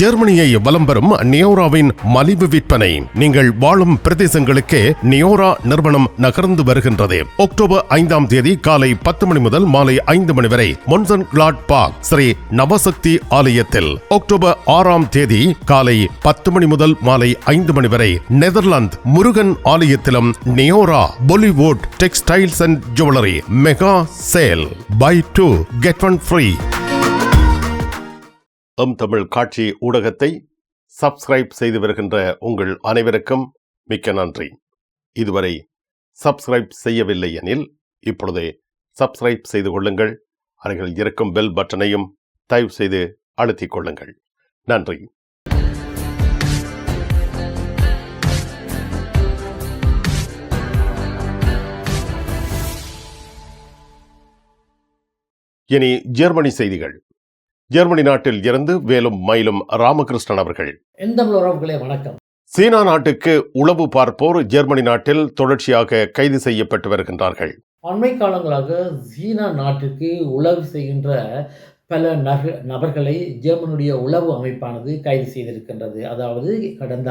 ஜெர்மனியை வலம் வரும் நியோராவின் மலிவு விற்பனை. நீங்கள் வாழும் பிரதேசங்களுக்கே நியோரா நிறுவனம் நகர்ந்து வருகின்றது. அக்டோபர் ஐந்தாம் தேதி காலை பத்து மணி முதல் மாலை ஐந்து மணி வரை மொன்சன் கிளாட் பார்க் ஸ்ரீ நவசக்தி ஆலயத்தில். அக்டோபர் ஆறாம் தேதி காலை பத்து மணி முதல் மாலை ஐந்து மணி வரை நெதர்லாந்து முருகன் ஆலயத்திலும் நியோரா Bollywood textiles and jewellery mega sale. Buy two get one free. M Tamil காட்சி ஊடகத்தை சப்ஸ்கிரைப் செய்து வருகின்ற உங்கள் அனைவருக்கும் மிக்க நன்றி. இதுவரை சப்ஸ்கிரைப் செய்யவில்லை எனில் இப்பொழுதே சப்ஸ்கிரைப் செய்து கொள்ளுங்கள். அருகில் இருக்கும் பெல் பட்டனையும் தயவு செய்து அழுத்திக் கொள்ளுங்கள். நன்றி. இனி ஜெர்மனி செய்திகள். ஜெர்மனி நாட்டில் இருந்து வேலும் மயிலும் ராமகிருஷ்ணன் அவர்கள். வணக்கம். சீனா நாட்டுக்கு உளவு பார்ப்போர் ஜெர்மனி நாட்டில் தொடர்ச்சியாக கைது செய்யப்பட்டு வருகின்றார்கள். அண்மை காலங்களாக சீனா நாட்டுக்கு உளவு செய்கின்ற பல நபர்களை ஜெர்மனுடைய உளவு அமைப்பானது கைது செய்திருக்கின்றது. அதாவது கடந்த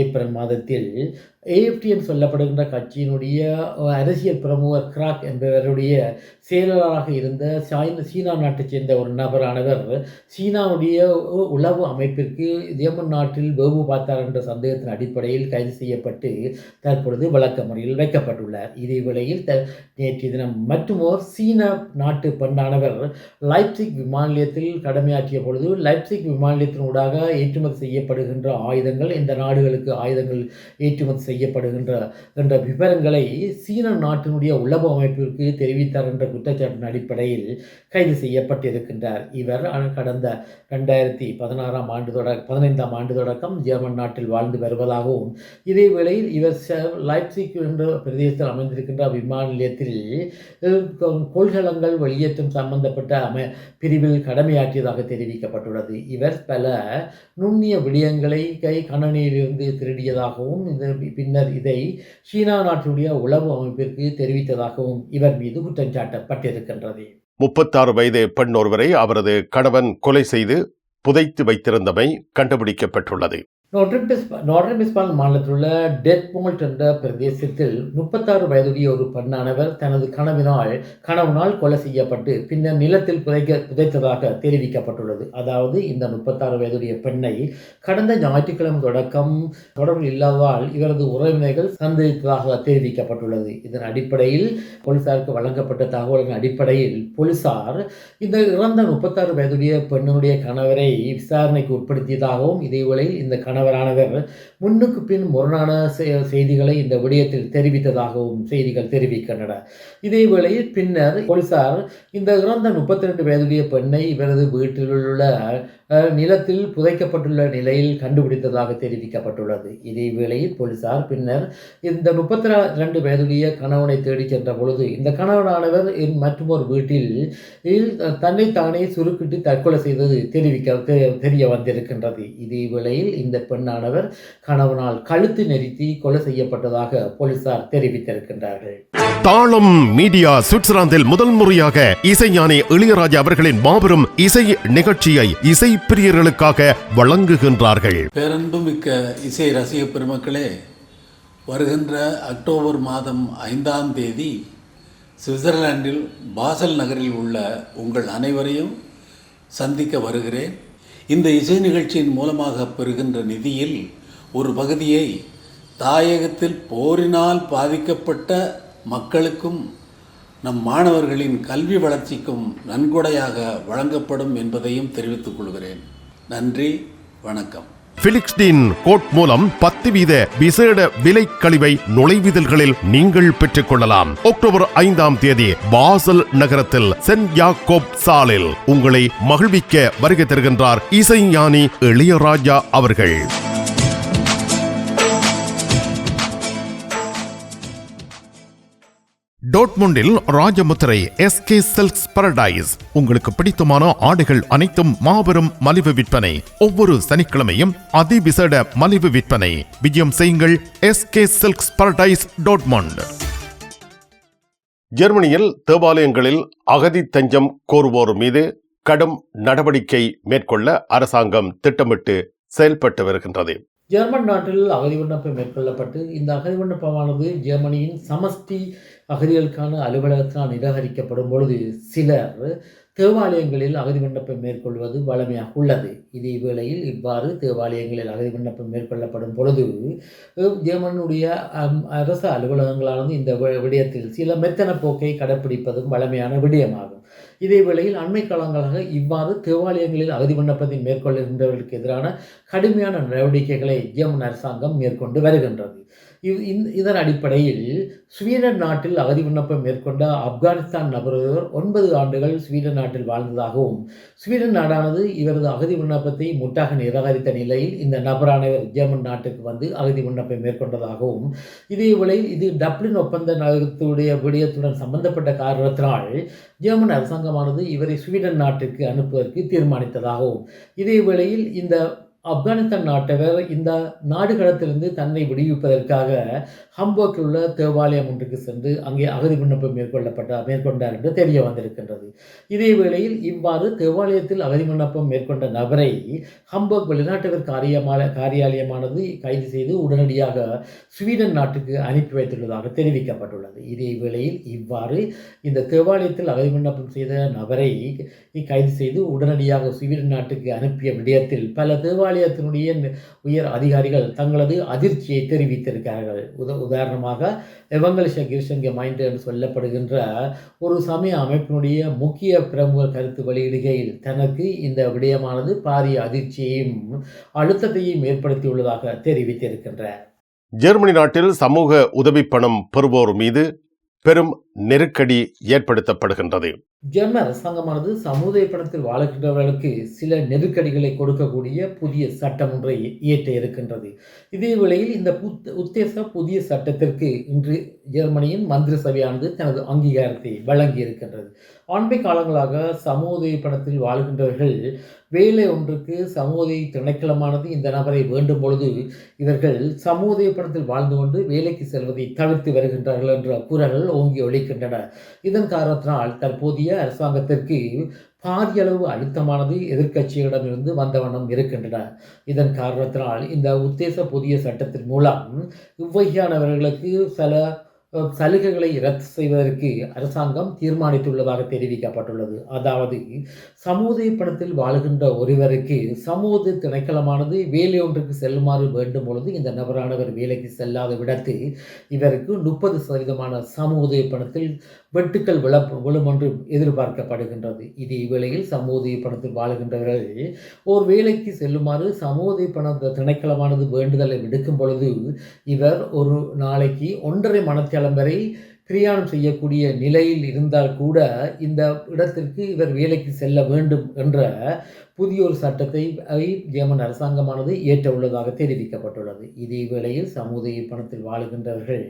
ஏப்ரல் மாதத்தில் ஏஎஃப்டிஎன் சொல்லப்படுகின்ற கட்சியினுடைய அரசியல் பிரமுகர் கிராக் என்பவருடைய செயலாளராக இருந்த சாய்ந்த சீனா நாட்டைச் சேர்ந்த ஒரு நபரானவர் சீனாவுடைய உ- உளவு அமைப்பிற்கு ஜெர்மன் நாட்டில் வெவு பார்த்தார் என்ற சந்தேகத்தின் அடிப்படையில் கைது செய்யப்பட்டு தற்பொழுது வழக்க முறையில் வைக்கப்பட்டுள்ளார். இதே வேளையில் த நேற்றைய தினம் மற்றுமோர் சீன நாட்டு பெண்ணானவர் லைப்சிக் விமான நிலையத்தில் கடமையாற்றிய பொழுது லைப்சிக் விமான நிலையத்தினூடாக ஏற்றுமதி செய்யப்படுகின்ற ஆயுதங்கள் இந்த நாடுகளுக்கு ஆயுதங்கள் ஏற்றுமதி செய்யப்படுகின்ற என்ற விவரங்களை சீன நாட்டினுடைய உளவு அமைப்பிற்கு தெரிவித்தார் என்ற குற்றச்சாட்டின் அடிப்படையில் கைது செய்யப்பட்டிருக்கின்றார். இவர் கடந்த ரெண்டாயிரத்தி பதினாறாம் ஆண்டு தொடக்க பதினைந்தாம் ஆண்டு தொடக்கம் ஜெர்மன் நாட்டில் வாழ்ந்து வருவதாகவும் இதேவேளையில் இவர் லைப்சிக் என்ற பிரதேசத்தில் அமைந்திருக்கின்ற விமான நிலையத்தில் கொள்கலங்கள் வெளியேற்றம் சம்பந்தப்பட்ட அமை பிரிவில் கடமையாற்றியதாக தெரிவிக்கப்பட்டுள்ளது. இவர் பல நுண்ணிய விடயங்களை கை கணனியிலிருந்து திருடியதாகவும் இந்த பின்னர் இதை சீனா நாட்டினுடைய உளவு அமைப்பிற்கு தெரிவித்ததாகவும் இவர் மீது குற்றம் சாட்டப்பட்டிருக்கின்றது. முப்பத்தாறு வயது பெண் ஒருவரை அவரது கணவன் கொலை செய்து புதைத்து வைத்திருந்தமை கண்டுபிடிக்கப்பட்டுள்ளது. நோட்ரிபிஸ் நோட்ரிபிஸ்பால் மாநிலத்தில் உள்ள டெட்மோல்ட் என்ற பிரதேசத்தில் முப்பத்தாறு வயதுடைய ஒரு பெண்ணானவர் தனது கனவினால் கனவுனால் கொலை செய்யப்பட்டு பின்னர் நிலத்தில் புதைக்க புதைத்ததாக தெரிவிக்கப்பட்டுள்ளது. அதாவது இந்த முப்பத்தாறு வயதுடைய பெண்ணை கடந்த ஞாயிற்றுக்கிழமை தொடக்கம் தொடர்பு இல்லாததால் இவரது உறவினர்கள் சந்தேகித்ததாக தெரிவிக்கப்பட்டுள்ளது. இதன் அடிப்படையில் போலீசாருக்கு வழங்கப்பட்ட தகவலின் அடிப்படையில் போலீசார் இந்த இறந்த முப்பத்தாறு வயதுடைய பெண்ணுடைய கணவரை விசாரணைக்கு உட்படுத்தியதாகவும் இதேவேளை இந்த கணவர் கணவரானவர் முன்னுக்கு பின் முரணான செய்திகளை இந்த விடயத்தில் தெரிவித்ததாகவும் செய்திகள் தெரிவிக்கின்றன. இதேவேளையில் பின்னர் போலீசார் இந்த இறந்த முப்பத்தி ரெண்டு வயதுடைய பெண்ணை இவரது வீட்டில் உள்ள நிலத்தில் புதைக்கப்பட்டுள்ள நிலையில் கண்டுபிடித்ததாக தெரிவிக்கப்பட்டுள்ளது. இதே வேளையில் போலீசார் பின்னர் இந்த முப்பத்தி ரெண்டு வயதுடைய கணவனை தேடிச் சென்ற பொழுது இந்த கணவனானவர் என் மற்றொரு வீட்டில் தன்னை தன்னைத்தானே சுருக்கிட்டு தற்கொலை செய்தது தெரிவிக்க தெரிய வந்திருக்கின்றது. இதே வேளையில் இந்த பெண்ணானவர் கணவனால் கழுத்து நெறித்தி கொலை செய்யப்பட்டதாக போலீசார் தெரிவித்திருக்கின்றார்கள். தாளம் மீடியா சுவிட்சர்லாந்தில் முதல் முறையாக இசைஞானி இளையராஜா அவர்களின் மாபெரும் இசை நிகழ்ச்சியை இசை பிரியர்களுக்காக வழங்குகின்றார்கள். பேரன்புமிக்க இசை ரசிக பெருமக்களே வருகின்ற அக்டோபர் மாதம் ஐந்தாம் தேதி சுவிட்சர்லாந்தில் பாசல் நகரில் உள்ள உங்கள் அனைவரையும் சந்திக்க வருகிறேன். இந்த இசை நிகழ்ச்சியின் மூலமாக பெறுகின்ற நிதியில் ஒரு பகுதியை தாயகத்தில் போரினால் பாதிக்கப்பட்ட மக்களுக்கும் நம் மாணவர்களின் கல்வி வளர்ச்சிக்கும் நன்கொடையாக வழங்கப்படும் என்பதையும் தெரிவித்துக் கொள்கிறேன். நன்றி வணக்கம். பிலிக்ஸ்டீன் கோட் மூலம் பத்து வீத விசேட விலை கழிவை நுழைவிதழ்களில் நீங்கள் பெற்றுக் கொள்ளலாம் அக்டோபர் ஐந்தாம் தேதி பாசல் நகரத்தில் சென்ட் யாக்கோப் சாலில் உங்களை மகிழ்விக்க வருகை தருகின்றார் இசைஞானி இளையராஜா அவர்கள். டோட்முண்டில் ராஜமுத்திரை எஸ்கே சில்க்ஸ் பரடைஸ் உங்களுக்கு பிடித்தமான ஆடைகள் அனைத்தும் மாபெரும் மலிவு விற்பனை. ஒவ்வொரு சனிக்கிழமையும் அதிவிசேட மலிவு விற்பனை. விஜயம் செய்யுங்கள் எஸ்கே சில்க்ஸ் பரடைஸ் டோட்மண்ட் ஜெர்மனியில் தேவாலயங்களில் அகதி தஞ்சம் கோருவோர் மீது கடும் நடவடிக்கை மேற்கொள்ள அரசாங்கம் திட்டமிட்டு செயல்பட்டு வருகின்றது. ஜெர்மன் நாட்டில் அகதி விண்ணப்பம் மேற்கொள்ளப்பட்டு இந்த அகதி விண்ணப்பமானது ஜெர்மனியின் சமஷ்டி அகதிகளுக்கான அலுவலகத்தினால் நிராகரிக்கப்படும் பொழுது சிலர் தேவாலயங்களில் அகதி விண்ணப்பம் மேற்கொள்வது வழமையாக உள்ளது. இதே வேளையில் இவ்வாறு தேவாலயங்களில் அகதி விண்ணப்பம் மேற்கொள்ளப்படும் பொழுது ஜெர்மனுடைய அம், அரசு அலுவலகங்களானது இந்த விடயத்தில் சில மெத்தன போக்கை கடைப்பிடிப்பதும் வழமையான விடயமாகும். இதே வேளையில் அண்மை காலங்களாக இவ்வாறு தேவாலயங்களில் அகதி விண்ணப்பத்தை மேற்கொள்கின்றவர்களுக்கு எதிரான கடுமையான நடவடிக்கைகளை ஜெர்மன் அரசாங்கம் மேற்கொண்டு வருகின்றது. இவ் இந்த- இதன் அடிப்படையில் ஸ்வீடன் நாட்டில் அகதி விண்ணப்பம் மேற்கொண்ட ஆப்கானிஸ்தான் நபர் ஒன்பது ஆண்டுகள் ஸ்வீடன் நாட்டில் வாழ்ந்ததாகவும் ஸ்வீடன் நாடானது இவரது அகதி விண்ணப்பத்தை முட்டாக நிராகரித்த நிலையில் இந்த நபரானவர் ஜெர்மன் நாட்டுக்கு வந்து அகதி விண்ணப்பம் மேற்கொண்டதாகவும் இதேவேளை இது டப்ளின் ஒப்பந்த நகரத்துடைய விடயத்துடன் சம்பந்தப்பட்ட காரணத்தினால் ஜெர்மன் அரசாங்கமானது இவரை ஸ்வீடன் நாட்டுக்கு அனுப்புவதற்கு தீர்மானித்ததாகவும் இதே வேளையில் இந்த ஆப்கானிஸ்தான் நாட்டவர் இந்த நாடுகளத்திலிருந்து தன்னை விடுவிப்பதற்காக ஹம்போக்கில் உள்ள தேவாலயம் ஒன்றுக்கு சென்று அங்கே அகதி விண்ணப்பம் மேற்கொள்ளப்பட்ட மேற்கொண்டார் என்று தெரிய வந்திருக்கின்றது. இதே வேளையில் இவ்வாறு தேவாலயத்தில் அகதி விண்ணப்பம் மேற்கொண்ட நபரை ஹம்போக் வெளிநாட்டவர் காரியமான காரியாலயமானது கைது செய்து உடனடியாக ஸ்வீடன் நாட்டுக்கு அனுப்பி வைத்துள்ளதாக தெரிவிக்கப்பட்டுள்ளது. இதே வேளையில் இவ்வாறு இந்த தேவாலயத்தில் அகதி விண்ணப்பம் செய்த நபரை கைது செய்து உடனடியாக ஸ்வீடன் நாட்டுக்கு அனுப்பிய விடயத்தில் பல தேவாலய நி- உயர் அதிகாரிகள் தங்களது அதிர்ச்சியை தெரிவித்திருக்கிறார்கள். உத உதாரணமாக எவங்கலிஷ கிருஷ்ணங்க மைண்ட் என்று சொல்லப்படுகின்ற ஒரு சமய அமைப்பினுடைய முக்கிய பிரமுகர் கருத்து வெளியிடுகையில் தனக்கு இந்த விடயமானது பாரிய அதிர்ச்சியையும் அழுத்தத்தையும் ஏற்படுத்தியுள்ளதாக தெரிவித்திருக்கின்றார். ஜெர்மனி நாட்டில் சமூக உதவி பணம் பெறுவோர் மீது பெரும் நெருக்கடி ஏற்படுத்தப்படுகின்றது. ஜெர்மன் அரசாங்கமானது சமுதாய பணத்தில் வாழுகின்றவர்களுக்கு சில நெருக்கடிகளை கொடுக்கக்கூடிய புதிய சட்டம் ஒன்றை இயற்ற இருக்கின்றது. இதே வேளையில் இந்த புத் உத்தேச புதிய சட்டத்திற்கு இன்று ஜெர்மனியின் மந்திரி சபையானது தனது அங்கீகாரத்தை வழங்கி இருக்கின்றது. ஆண்மை காலங்களாக சமூதாய பணத்தில் வாழ்கின்றவர்கள் வேலை ஒன்றுக்கு சமூதாய திணைக்களமானது இந்த நபரை வேண்டும் பொழுது இவர்கள் சமூதாய பணத்தில் வாழ்ந்து கொண்டு வேலைக்கு செல்வதை தவிர்த்து வருகின்றார்கள் என்ற குரல்கள் ஓங்கி ஒழிக்கின்றன இதன் காரணத்தினால் தற்போதைய அரசாங்கத்திற்கு பாரியளவு அழுத்தமானது எதிர்க்கட்சிகளிடமிருந்து வந்த வண்ணம் இருக்கின்றன. இதன் காரணத்தினால் இந்த உத்தேச புதிய சட்டத்தின் மூலம் இவ்வகையானவர்களுக்கு சில சலுகைகளை ரத்து செய்வதற்கு அரசாங்கம் தீர்மானித்துள்ளதாக தெரிவிக்கப்பட்டுள்ளது. அதாவது சமூதாய பணத்தில் வாழுகின்ற ஒருவருக்கு சமூக திணைக்களமானது வேலை ஒன்றுக்கு செல்லுமாறு வேண்டும் பொழுது இந்த நபரானவர் வேலைக்கு செல்லாத விடத்து இவருக்கு முப்பது சதவீதமான சமூக பணத்தில் வெட்டுக்கள் விழ விழும் என்று எதிர்பார்க்கப்படுகின்றது. இதே வேளையில் சமூதிய பணத்தில் வாழுகின்றவர்கள் ஓர் வேலைக்கு செல்லுமாறு சமூதி பண திணைக்களமானது வேண்டுதலை விடுக்கும் பொழுது இவர் ஒரு நாளைக்கு ஒன்றரை மணத்தியாலம் வரை பிரயாணம் செய்யக்கூடிய நிலையில் இருந்தால் கூட இந்த இடத்திற்கு இவர் வேலைக்கு செல்ல வேண்டும் என்ற புதிய ஒரு சட்டத்தை ஐ ஜெர்மன் அரசாங்கமானது ஏற்ற உள்ளதாக தெரிவிக்கப்பட்டுள்ளது. இதே வேளையில் சமுதாய பணத்தில் வாழுகின்றவர்கள்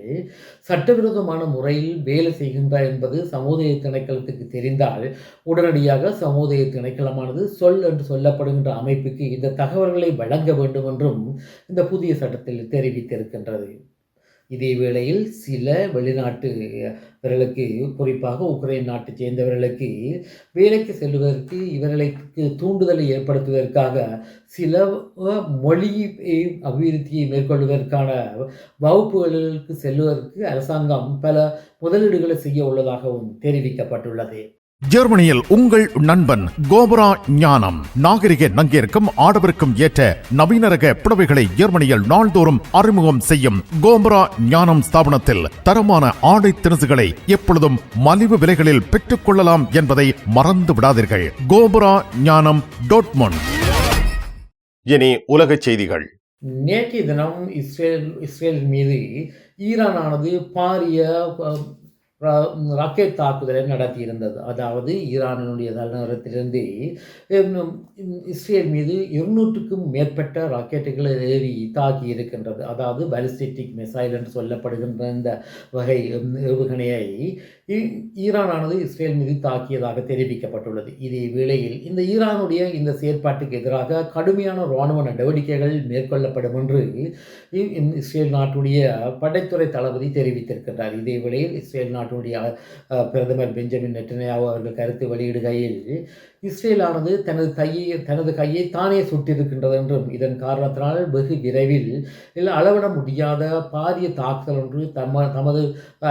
சட்டவிரோதமான முறையில் வேலை செய்கின்றார் என்பது சமுதாய திணைக்களத்துக்கு தெரிந்தால் உடனடியாக சமுதாய திணைக்களமானது சொல் என்று சொல்லப்படுகின்ற அமைப்புக்கு இந்த தகவல்களை வழங்க வேண்டும் என்றும் இந்த புதிய சட்டத்தில் தெரிவித்திருக்கின்றது. இதே வேளையில் சில வெளிநாட்டுவர்களுக்கு குறிப்பாக உக்ரைன் நாட்டை சேர்ந்தவர்களுக்கு வேலைக்கு செல்வதற்கு இவர்களுக்கு தூண்டுதலை ஏற்படுத்துவதற்காக சில மொழி அபிவிருத்தியை மேற்கொள்வதற்கான வகுப்புகளுக்கு செல்வதற்கு அரசாங்கம் பல முதலீடுகளை செய்ய உள்ளதாகவும் தெரிவிக்கப்பட்டுள்ளது. ஜெர்மனியில் உங்கள் நண்பன் கோபரா ஞானம். நாகரிக நங்கிற்கும் ஆடவருக்கும் ஏற்ற நவீன ரக புடவைகளை ஜெர்மனியில் நாள்தோறும் அறிமுகம் செய்யும் கோபரா ஞானம் ஸ்தாபனத்தில் தரமான ஆடை திணுசுகளை எப்பொழுதும் மலிவு விலைகளில் பெற்றுக் கொள்ளலாம் என்பதை மறந்து விடாதீர்கள். கோபரா ஞானம் டாட்மொன் இனி உலகச் செய்திகள். நேற்றைய தினம் இஸ்ரேல் இஸ்ரேல் மீது ஈரானானது பாரிய ராக்கெட் தாக்குதலை நடத்தியிருந்தது. அதாவது ஈரானினுடைய தலைநகரத்திலிருந்து இஸ்ரேல் மீது இருநூற்றுக்கும் மேற்பட்ட ராக்கெட்டுகளை ஏறி தாக்கி இருக்கின்றது. அதாவது பாலிஸ்டிக் மிசைல் என்று சொல்லப்படுகின்ற இந்த வகை ஏவுகணையை ஈரானானது இஸ்ரேல் மீது தாக்கியதாக தெரிவிக்கப்பட்டுள்ளது. இதே வேளையில் இந்த ஈரானுடைய இந்த செயற்பாட்டுக்கு எதிராக கடுமையான இராணுவ நடவடிக்கைகள் மேற்கொள்ளப்படும் என்று இஸ்ரேல் நாட்டுடைய படைத்துறை தளபதி தெரிவித்திருக்கின்றார். இதே வேளையில் இஸ்ரேல் நாட்டுடைய பிரதமர் பெஞ்சமின் நெட்டன்யாகு அவர்கள் கருத்து வெளியிடுகையில் இஸ்ரேலானது தனது கையை தனது கையை தானே சுட்டிருக்கின்றது என்றும் இதன் காரணத்தினால் வெகு விரைவில் இல்லை அளவிட முடியாத பாரிய தாக்குதல் ஒன்று தம தமது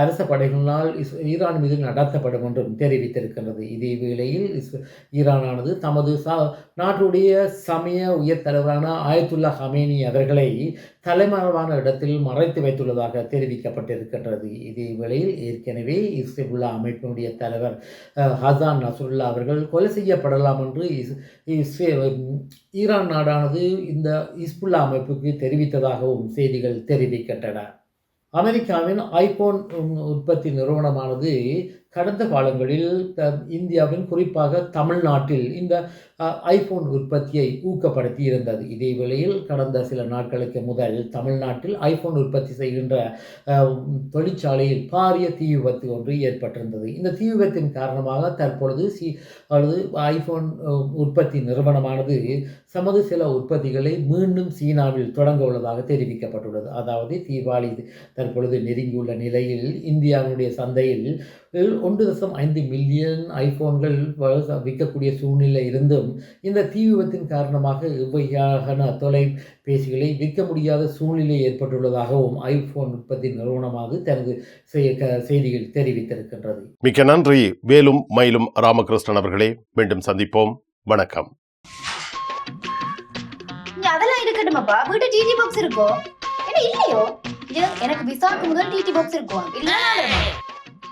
அரச படைகளினால் இஸ் ஈரான் மீது நடத்தப்படும் என்றும் தெரிவித்திருக்கின்றது. இதே வேளையில் இஸ் ஈரானானது தமது சா நாட்டுடைய சமய உயர் தலைவரான ஆயத்துல்லா ஹமேனி அவர்களை தலைமறைவான இடத்தில் மறைத்து வைத்துள்ளதாக தெரிவிக்கப்பட்டிருக்கின்றது. இதே வேளையில் ஏற்கனவே இஸ்ரேபுல்லா அமைப்பினுடைய தலைவர் ஹசான் நசுருல்லா அவர்கள் கொலை செய்யப்படலாம் என்று இஸ் ஈரான் நாடானது இந்த இஸ்புல்லா அமைப்புக்கு தெரிவித்ததாகவும் செய்திகள் தெரிவிக்கின்றன. அமெரிக்காவின் ஐபோன் உற்பத்தி நிறுவனமானது கடந்த காலங்களில் த- இந்தியாவின் குறிப்பாக தமிழ்நாட்டில் இந்த ஐஃபோன் உற்பத்தியை ஊக்கப்படுத்தி இருந்தது. இதே வேளையில் கடந்த சில நாட்களுக்கு முதல் தமிழ்நாட்டில் ஐஃபோன் உற்பத்தி செய்கின்ற தொழிற்சாலையில் பாரிய தீ விபத்து ஒன்று ஏற்பட்டிருந்தது. இந்த தீ விபத்தின் காரணமாக தற்பொழுது சி அல்லது ஐஃபோன் உற்பத்தி நிறுவனமானது சமது சில உற்பத்திகளை மீண்டும் சீனாவில் தொடங்க உள்ளதாக தெரிவிக்கப்பட்டுள்ளது. அதாவது தீபாவளி தற்பொழுது நெருங்கியுள்ள நிலையில் இந்தியாவினுடைய சந்தையில் ஒன்று தசம் ஐந்து மில்லியன் ஐபோன்கள் வ- விற்கக்கூடிய சூழ்நிலை இருந்தும் இந்த தீ விபத்தின் காரணமாக இவ்வகையான தொலைபேசிகளை விற்க முடியாத சூழ்நிலை ஏற்பட்டுள்ளதாகவும் ஐபோன் உற்பத்தி நிறுவனமாக தனது செய்- க- செய்தியில் தெரிவித்திருக்கின்றது. மிக்க நன்றி. வேலும் மயிலும் ராமகிருஷ்ணன் அவர்களே மீண்டும் சந்திப்போம். வணக்கம். அதெல்லாம் இருக்கட்டுமாப்பா? வீட்டு டிடி பாக்ஸ் இருக்கோ? இல்லையோ? எனக்கு விசாக்கு முதல் டிடி பாக்ஸ் இருக்கும் இல்ல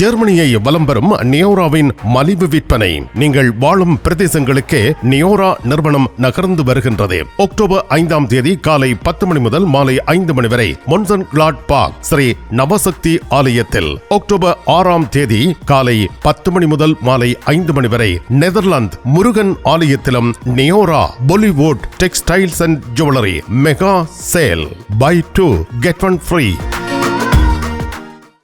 ஜெர்மனியை வலம் வரும் நியோராவின் மலிவு விற்பனை. நீங்கள் வாழும் பிரதேசங்களுக்கே நியோரா நிறுவனம் நகர்ந்து வருகின்றது. அக்டோபர் ஐந்தாம் தேதி காலை பத்து மணி முதல் மாலை ஐந்து மணி வரை மொன்சன் கிளாட் பார்க் ஸ்ரீ நவசக்தி ஆலயத்தில். அக்டோபர் ஆறாம் தேதி காலை பத்து மணி முதல் மாலை ஐந்து மணி வரை நெதர்லாந்து முருகன் ஆலயத்திலும் நியோரா Bollywood textiles and jewellery mega sale. Buy two get one free.